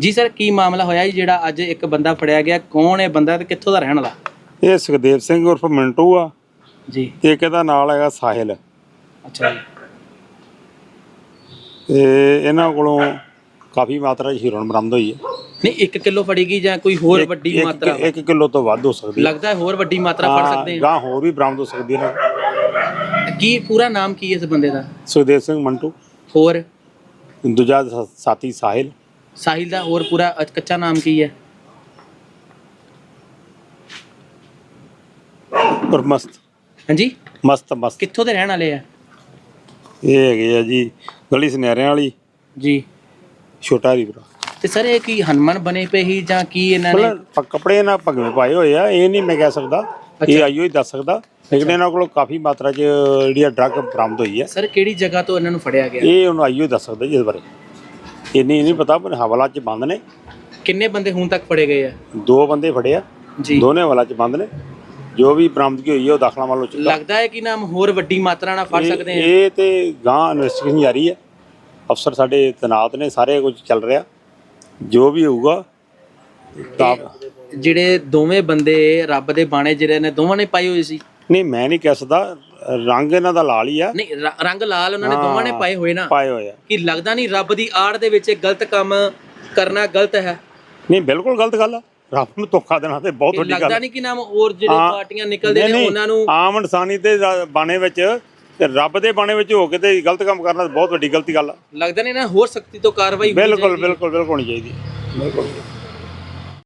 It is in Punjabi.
ਜੀ ਸਰ ਕੀ ਮਾਮਲਾ ਹੋਇਆ ਜੀ ਜਿਹੜਾ ਅੱਜ ਇੱਕ ਬੰਦਾ ਫੜਿਆ ਗਿਆ? ਕੌਣ ਹੈ ਬੰਦਾ ਤੇ ਕਿੱਥੋਂ ਦਾ ਰਹਿਣ ਵਾਲਾ? ਇਹ ਸੁਖਦੇਵ ਸਿੰਘ ਉਰਫ ਮਿੰਟੂ ਆ। ਜੀ। ਤੇ ਇੱਕ ਇਹਦਾ ਨਾਲ ਹੈਗਾ ਸਾਹਿਲ। ਅੱਛਾ ਜੀ। ਤੇ ਇਹਨਾਂ ਕੋਲੋਂ ਕਾਫੀ ਮਾਤਰਾ 'ਚ ਹੀਰੋਇਨ ਬਰਾਮਦ ਹੋਈ ਹੈ। ਨਹੀਂ 1 ਕਿਲੋ ਫੜੀ ਗਈ ਜਾਂ ਕੋਈ ਹੋਰ ਵੱਡੀ ਮਾਤਰਾ? ਇੱਕ ਕਿਲੋ ਤੋਂ ਵੱਧ ਹੋ ਸਕਦੀ ਹੈ। ਲੱਗਦਾ ਹੈ ਹੋਰ ਵੱਡੀ ਮਾਤਰਾ ਫੜ ਸਕਦੇ ਗਾਂ ਹੋਰ ਵੀ ਬਰਾਮਦ ਹੋ ਸਕਦੀ ਹੈ ਹਾਂ। ਕੀ ਪੂਰਾ ਨਾਮ ਕੀ ਹੈ ਇਸ ਬੰਦੇ ਦਾ? ਸੁਖਦੇਵ ਸਿੰਘ ਮੰਟੂ। ਹੋਰ? ਦੂਜਾ ਸਾ- ਸਾਥੀ ਸਾਹਿਲ। ਸਾਹਿਲ ਦਾ ਹੋਰ ਪੂਰਾ ਅ- ਕੱਚਾ ਨਾਮ ਕੀ ਹੈ? ਔਰ ਮਸਤ। ਹਾਂਜੀ? ਮਸਤ ਮਸਤ। ਕਿੱਥੋਂ ਦੇ ਰਹਿਣ ਵਾਲੇ ਆ? ਇਹ ਹੈਗੇ ਆ ਜੀ ਗਲੀ ਸੁਨਿਆਰਿਆਂ ਵਾਲੀ। ਜੀ। ਛੋਟਾ ਰੀਵਰਾ ਤੇ ਸਰ ਇਹ ਕੀ ਹਨੂੰਮਾਨ ਬਣੇ ਪਏ ਹੀ ਜਾਂ ਕੀ ਇਹਨਾਂ ਨੇ? ਮਤਲਬ ਪ- ਕੱਪੜੇ ਨਾਲ ਭਗਵੇਂ ਪਾਏ ਹੋਏ ਆ ਇਹ ਨਹੀਂ ਮੈਂ ਕਹਿ ਸਕਦਾ। ਇਹ ਆਈਓ ਹੀ ਦੱਸ ਸਕਦਾ। ਲੇਕਿਨ ਇਹਨਾਂ ਕੋਲੋਂ ਕਾਫੀ ਮਾਤਰਾ 'ਚ ਜਿਹੜੀ ਆ ਡਰੱਗ ਬਰਾਮਦ ਹੋਈ ਹੈ ਸਰ ਕਿਹੜੀ ਜਗ੍ਹਾ ਤੋਂ ਇਹਨਾਂ ਨੂੰ ਫੜਿਆ ਗਿਆ? ਇਹ ਉਹਨੂੰ ਆਈਓ ਹੀ ਦੱਸ ਸਕਦਾ ਜੀ ਇਸ ਬਾਰੇ। ਇੰਨੀ ਨਹੀਂ ਪਤਾ ਪਰ ਹਵਾਲਾ 'ਚ ਬੰਦ ਨੇ। ਕਿੰਨੇ ਬੰਦੇ ਹੁਣ ਤੱਕ ਫੜੇ ਗਏ ਆ? ਦੋ ਬੰਦੇ ਫੜੇ ਆ। ਜੀ। ਦੋਨੇ ਹਵਾਲਾ 'ਚ ਬੰਦ ਨੇ। ਜੋ ਵੀ ਬਰਾਮਦਗੀ ਹੋਈ ਹੈ ਉਹ ਦਾਖਲਾ ਵੱਲੋਂ ਚੁੱਕਾ। ਲੱਗਦਾ ਹੈ ਕਿ ਨਾਮ ਹੋਰ ਵੱਡੀ ਮਾਤਰਾ ਨਾਲ ਫੜ ਸਕਦੇ ਆ? ਇਹ ਤੇ ਗਾਂ ਇਨਵੈਸਟੀਗੇਸ਼ਨ ਜਾਰੀ ਹੈ ਅਫਸਰ ਸਾਡੇ ਤਨਾਤ ਨੇ ਸਾਰੇ ਕੁਝ ਚੱਲ ਰਿਹਾ। ਜੋ ਵੀ ਹੋਊਗਾ ਤਾਂ ਜਿਹੜੇ ਦੋਵੇਂ ਬੰਦੇ ਰੱਬ ਦੇ ਬਾਣੇ ਜਿਹੜੇ ਨੇ ਦੋਵਾਂ ਨੇ ਪਾਏ ਹੋਏ ਸੀ? ਨਹੀਂ ਮੈਂ ਨਹੀਂ ਕਹਿ ਸਕਦਾ। ਰੰਗ ਇਹਨਾਂ ਦਾ ਲਾਲ ਹੀ ਆ। ਨਹੀਂ ਰ- ਰੰਗ ਲਾਲ ਉਹਨਾਂ ਨੇ ਦੋਵਾਂ ਨੇ ਪਾਏ ਹੋਏ ਨਾ। ਪਾਏ ਹੋਏ ਆ। ਕਿ ਲੱਗਦਾ ਨਹੀਂ ਰੱਬ ਦੀ ਆੜ ਦੇ ਵਿੱਚ ਇਹ ਗਲਤ ਕੰਮ ਕਰਨਾ ਗਲਤ ਹੈ? ਨਹੀਂ ਬਿਲਕੁਲ ਗਲਤ ਗੱਲ ਆ। ਰੱਬ ਨੂੰ ਧੋਖਾ ਦੇਣਾ ਤੇ ਬਹੁਤ ਵੱਡੀ ਗੱਲ ਲੱਗਦਾ। ਨਹੀਂ ਕਿ ਨਾਮ ਹੋਰ ਜਿਹੜੇ ਹਾਂ। ਪਾਰਟੀਆਂ ਨਿਕਲਦੇ ਨਹੀਂ, ਨੇ ਨਹੀਂ, ਉਹਨਾਂ ਨੂੰ ਆਮ ਇਨਸਾਨੀ ਦੇ ਰਾ- ਬਾਣੇ ਵਿੱਚ ਤੇ ਰੱਬ ਦੇ ਬਾਣੇ ਵਿੱਚ ਹੋ ਕੇ ਤੇ ਗਲਤ ਕੰਮ ਕਰਨਾ ਬਹੁਤ ਵੱਡੀ ਗਲਤੀ ਗੱਲ ਆ। ਲੱਗਦਾ ਨਹੀਂ ਨਾ ਹੋਰ ਸਖਤੀ ਤੋਂ ਕਾਰਵਾਈ ਹੋਣੀ ਬਿਲਕੁਲ ਚਾਹੀਦੀ ਹੈ। ਬਿਲਕੁਲ ਬਿਲਕੁਲ ਹੋਣੀ ਚਾਹੀਦੀ ਬਿਲਕੁਲ।